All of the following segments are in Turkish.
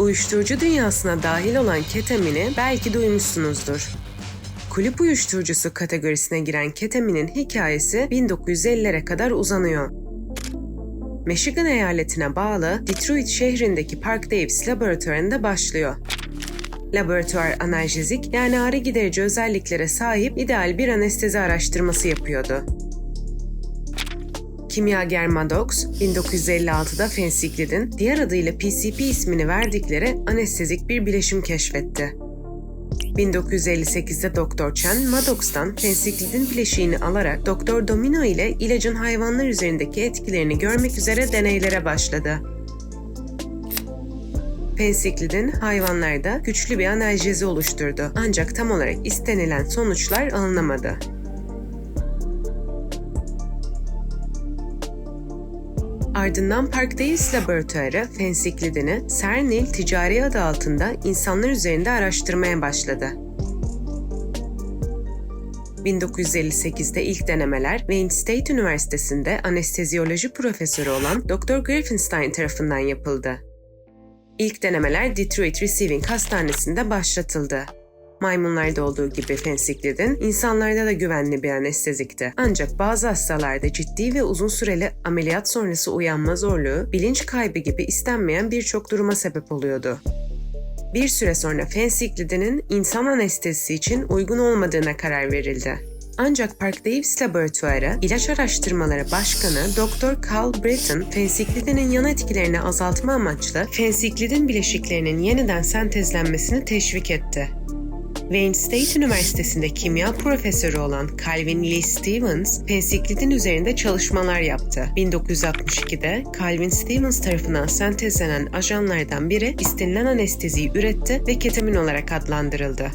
Uyuşturucu dünyasına dahil olan ketamini belki duymuşsunuzdur. Kulüp uyuşturucusu kategorisine giren ketaminin hikayesi 1950'lere kadar uzanıyor. Michigan eyaletine bağlı Detroit şehrindeki Park Davis laboratuvarında başlıyor. Laboratuvar analjezik yani ağrı giderici özelliklere sahip ideal bir anestezi araştırması yapıyordu. Kimyager Maddox, 1956'da fensiklidin diğer adıyla PCP ismini verdikleri anestezik bir bileşim keşfetti. 1958'de Dr. Chen, Maddox'tan fensiklidin bileşiğini alarak Dr. Domino ile ilacın hayvanlar üzerindeki etkilerini görmek üzere deneylere başladı. Fensiklidin hayvanlarda güçlü bir analjezi oluşturdu ancak tam olarak istenilen sonuçlar alınamadı. Ardından Park Davis Laboratuvarı fensiklidini Cernil ticari adı altında insanlar üzerinde araştırmaya başladı. 1958'de ilk denemeler Wayne State Üniversitesi'nde anesteziyoloji profesörü olan Dr. Griffinstein tarafından yapıldı. İlk denemeler Detroit Receiving Hastanesi'nde başlatıldı. Maymunlarda olduğu gibi fensiklidin insanlarda da güvenli bir anestezikti. Ancak bazı hastalarda ciddi ve uzun süreli ameliyat sonrası uyanma zorluğu, bilinç kaybı gibi istenmeyen birçok duruma sebep oluyordu. Bir süre sonra fensiklidinin insan anestezisi için uygun olmadığına karar verildi. Ancak Park Davis Laboratuvarı İlaç Araştırmaları Başkanı Dr. Carl Britton, fensiklidinin yan etkilerini azaltma amaçlı fensiklidin bileşiklerinin yeniden sentezlenmesini teşvik etti. Wayne State Üniversitesi'nde kimya profesörü olan Calvin Lee Stevens, fensiklidin üzerinde çalışmalar yaptı. 1962'de Calvin Stevens tarafından sentezlenen ajanlardan biri istenilen anesteziyi üretti ve ketamin olarak adlandırıldı.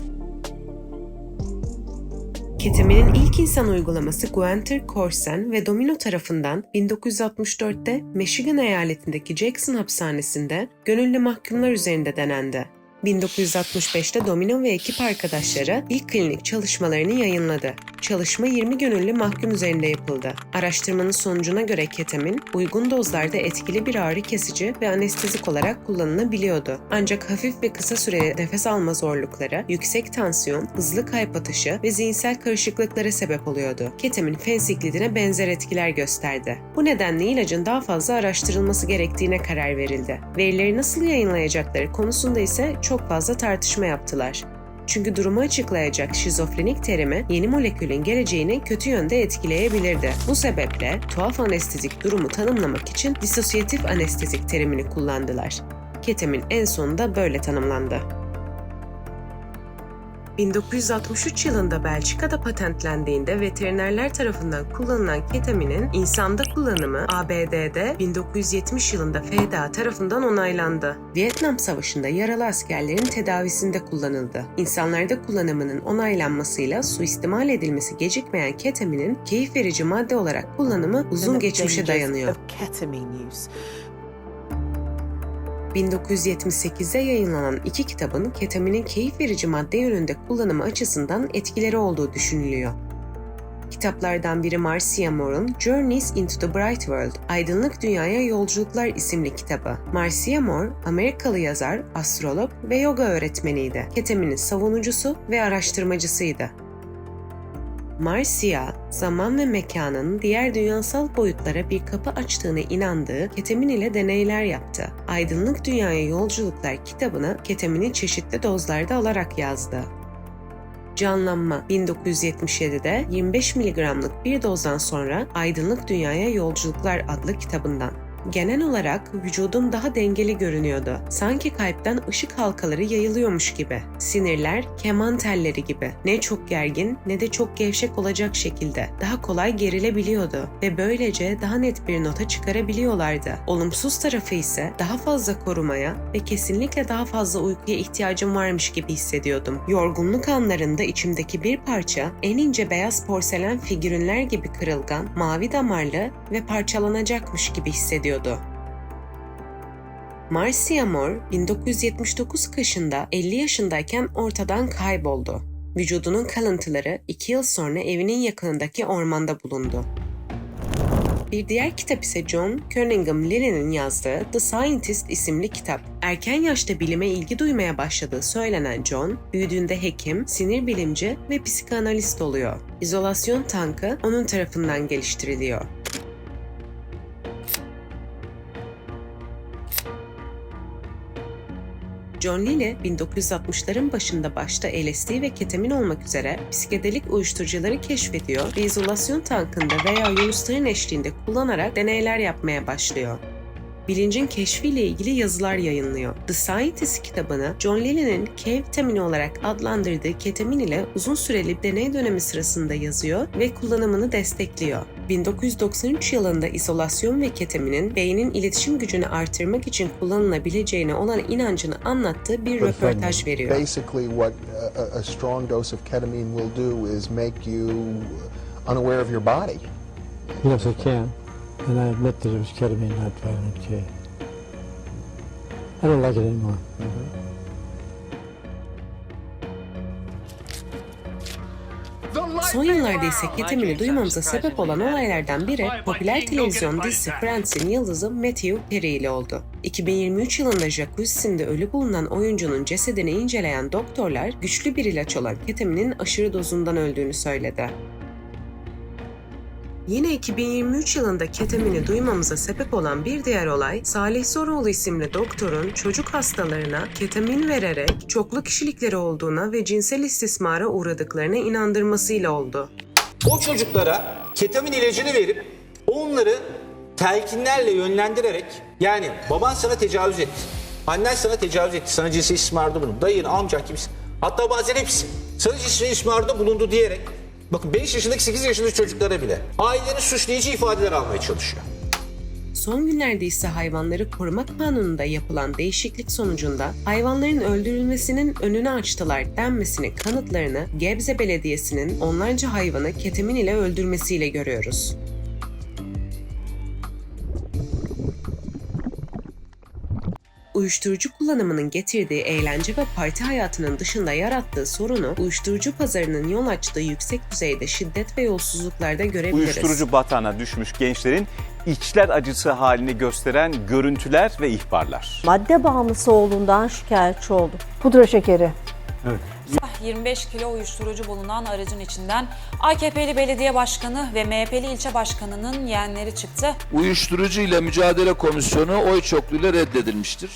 Ketaminin ilk insan uygulaması Guenter Corsen ve Domino tarafından 1964'te Michigan eyaletindeki Jackson hapishanesinde gönüllü mahkumlar üzerinde denendi. 1965'te Domino ve ekip arkadaşları ilk klinik çalışmalarını yayınladı. Çalışma 20 gönüllü mahkum üzerinde yapıldı. Araştırmanın sonucuna göre ketamin, uygun dozlarda etkili bir ağrı kesici ve anestezik olarak kullanılabiliyordu. Ancak hafif ve kısa süreli nefes alma zorlukları, yüksek tansiyon, hızlı kalp atışı ve zihinsel karışıklıklara sebep oluyordu. Ketamin fensiklidine benzer etkiler gösterdi. Bu nedenle ilacın daha fazla araştırılması gerektiğine karar verildi. Verileri nasıl yayınlayacakları konusunda ise çok fazla tartışma yaptılar. Çünkü durumu açıklayacak şizofrenik terimi yeni molekülün geleceğini kötü yönde etkileyebilirdi. Bu sebeple tuhaf anestezik durumu tanımlamak için disosyatif anestezik terimini kullandılar. Ketamin en sonunda böyle tanımlandı. 1963 yılında Belçika'da patentlendiğinde veterinerler tarafından kullanılan ketaminin insanda kullanımı ABD'de 1970 yılında FDA tarafından onaylandı. Vietnam Savaşı'nda yaralı askerlerin tedavisinde kullanıldı. İnsanlarda kullanımının onaylanmasıyla suistimal edilmesi gecikmeyen ketaminin keyif verici madde olarak kullanımı uzun geçmişe dayanıyor. 1978'de yayınlanan iki kitabın ketaminin keyif verici madde yönünde kullanımı açısından etkileri olduğu düşünülüyor. Kitaplardan biri Marcia Moore'un Journeys into the Bright World, Aydınlık Dünyaya Yolculuklar isimli kitabı. Marcia Moore, Amerikalı yazar, astrolog ve yoga öğretmeniydi. Ketaminin savunucusu ve araştırmacısıydı. Marcia, zaman ve mekanın diğer dünyasal boyutlara bir kapı açtığına inandığı ketamin ile deneyler yaptı. Aydınlık Dünyaya Yolculuklar kitabını ketamini çeşitli dozlarda alarak yazdı. Canlanma 1977'de 25 mg'lık bir dozdan sonra Aydınlık Dünyaya Yolculuklar adlı kitabından genel olarak vücudum daha dengeli görünüyordu. Sanki kalpten ışık halkaları yayılıyormuş gibi. Sinirler keman telleri gibi. Ne çok gergin ne de çok gevşek olacak şekilde. Daha kolay gerilebiliyordu ve böylece daha net bir nota çıkarabiliyorlardı. Olumsuz tarafı ise daha fazla korumaya ve kesinlikle daha fazla uykuya ihtiyacım varmış gibi hissediyordum. Yorgunluk anlarında içimdeki bir parça en ince beyaz porselen figürünler gibi kırılgan, mavi damarlı ve parçalanacakmış gibi hissediyordum ediyordu. Marcia Moore 1979 kışında 50 yaşındayken ortadan kayboldu. Vücudunun kalıntıları 2 yıl sonra evinin yakınındaki ormanda bulundu. Bir diğer kitap ise John Cunningham Lilly'nin yazdığı The Scientist isimli kitap. Erken yaşta bilime ilgi duymaya başladığı söylenen John, büyüdüğünde hekim, sinir bilimci ve psikanalist oluyor. İzolasyon tankı onun tarafından geliştiriliyor. John Lilly 1960'ların başında başta LSD ve ketamin olmak üzere psikedelik uyuşturucuları keşfediyor ve izolasyon tankında veya yunusların eşliğinde kullanarak deneyler yapmaya başlıyor. Bilincin keşfiyle ilgili yazılar yayınlıyor. The Scientist kitabını John Lilly'nin K vitamini olarak adlandırdığı ketamin ile uzun süreli deney dönemi sırasında yazıyor ve kullanımını destekliyor. 1993 yılında izolasyon ve ketaminin beynin iletişim gücünü artırmak için kullanılabileceğine olan inancını anlattığı bir röportaj veriyor. Basically, what a, a strong dose of ketamine will do is make you unaware of your body. Yes, I can. Not vitamin K. I don't like it anymore. Son yıllarda ise ketamini duymamıza sebep olan olaylardan biri popüler televizyon dizisi Friends'in yıldızı Matthew Perry ile oldu. 2023 yılında jacuzzi'sinde ölü bulunan oyuncunun cesedini inceleyen doktorlar güçlü bir ilaç olan ketaminin aşırı dozundan öldüğünü söyledi. Yine 2023 yılında ketamini duymamıza sebep olan bir diğer olay, Salih Zoroğlu isimli doktorun çocuk hastalarına ketamin vererek çoklu kişilikleri olduğuna ve cinsel istismara uğradıklarına inandırmasıyla oldu. O çocuklara ketamin ilacını verip onları telkinlerle yönlendirerek yani baban sana tecavüz etti. Annen sana tecavüz etti. Sana cinsel istismarda bulundu. Dayın, amcan kimse. Hatta bazen hepsi. Sana cinsel istismarda bulundu diyerek bakın 5 yaşındaki 8 yaşındaki çocuklara bile ailelerin suçlayıcı ifadeler almaya çalışıyor. Son günlerde ise hayvanları koruma kanununda yapılan değişiklik sonucunda hayvanların öldürülmesinin önünü açtılar denmesinin kanıtlarını Gebze Belediyesi'nin onlarca hayvanı ketamin ile öldürmesiyle görüyoruz. Uyuşturucu kullanımının getirdiği eğlence ve parti hayatının dışında yarattığı sorunu uyuşturucu pazarının yol açtığı yüksek düzeyde şiddet ve yolsuzluklarda görebiliriz. Uyuşturucu batağına düşmüş gençlerin içler acısı halini gösteren görüntüler ve ihbarlar. madde bağımlısı olduğundan şikayetçi oldum. Pudra şekeri. 25 kilo uyuşturucu bulunan aracın içinden AKP'li belediye başkanı ve MHP'li ilçe başkanının yeğenleri çıktı. Uyuşturucu ile Mücadele Komisyonu oy çokluğuyla reddedilmiştir.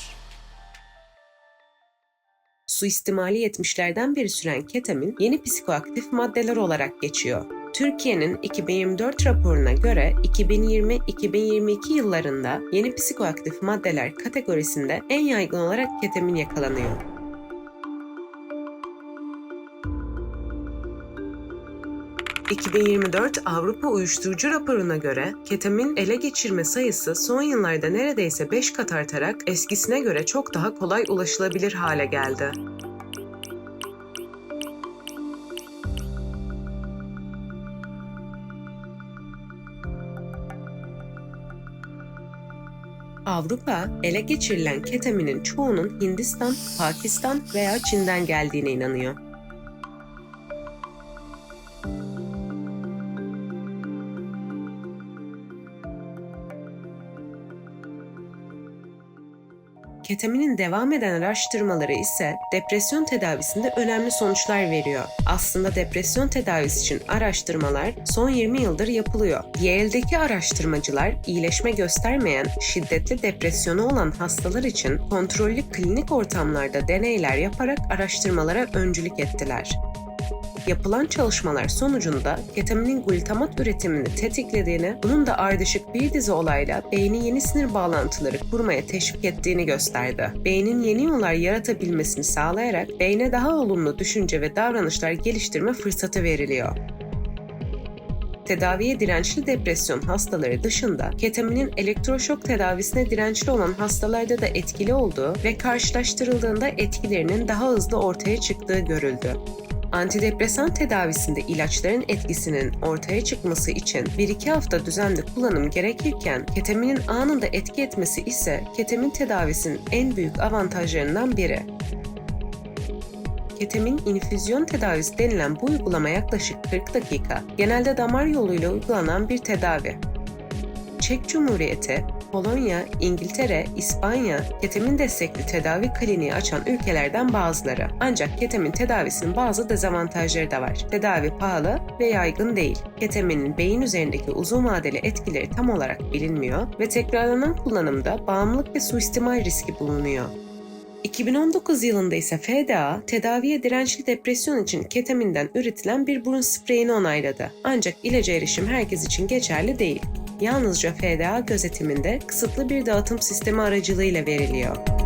Suistimali 70'lerden beri süren ketamin yeni psikoaktif maddeler olarak geçiyor. Türkiye'nin 2024 raporuna göre 2020-2022 yıllarında yeni psikoaktif maddeler kategorisinde en yaygın olarak ketamin yakalanıyor. ...2024 Avrupa Uyuşturucu raporuna göre ketamin ele geçirme sayısı son yıllarda neredeyse 5 kat artarak eskisine göre çok daha kolay ulaşılabilir hale geldi. Avrupa, ele geçirilen ketaminin çoğunun Hindistan, Pakistan veya Çin'den geldiğine inanıyor. Ketaminin devam eden araştırmaları ise depresyon tedavisinde önemli sonuçlar veriyor. Aslında depresyon tedavisi için araştırmalar son 20 yıldır yapılıyor. Yale'deki araştırmacılar iyileşme göstermeyen şiddetli depresyonu olan hastalar için kontrollü klinik ortamlarda deneyler yaparak araştırmalara öncülük ettiler. Yapılan çalışmalar sonucunda ketaminin glutamat üretimini tetiklediğini, bunun da ardışık bir dizi olayla beyni yeni sinir bağlantıları kurmaya teşvik ettiğini gösterdi. Beynin yeni yollar yaratabilmesini sağlayarak beyne daha olumlu düşünce ve davranışlar geliştirme fırsatı veriliyor. Tedaviye dirençli depresyon hastaları dışında ketaminin elektroşok tedavisine dirençli olan hastalarda da etkili olduğu ve karşılaştırıldığında etkilerinin daha hızlı ortaya çıktığı görüldü. Antidepresan tedavisinde ilaçların etkisinin ortaya çıkması için 1-2 hafta düzenli kullanım gerekirken ketaminin anında etki etmesi ise ketamin tedavisinin en büyük avantajlarından biri. Ketamin infüzyon tedavisi denilen bu uygulama yaklaşık 40 dakika, genelde damar yoluyla uygulanan bir tedavi. Çek Cumhuriyeti, Polonya, İngiltere, İspanya ketamin destekli tedavi kliniği açan ülkelerden bazıları. Ancak ketamin tedavisinin bazı dezavantajları da var. Tedavi pahalı ve yaygın değil. Ketaminin beyin üzerindeki uzun vadeli etkileri tam olarak bilinmiyor ve tekrarlanan kullanımda bağımlılık ve suistimal riski bulunuyor. 2019 yılında ise FDA, tedaviye dirençli depresyon için ketaminden üretilen bir burun spreyini onayladı. Ancak ilaca erişim herkes için geçerli değil. Yalnızca FDA gözetiminde kısıtlı bir dağıtım sistemi aracılığıyla veriliyor.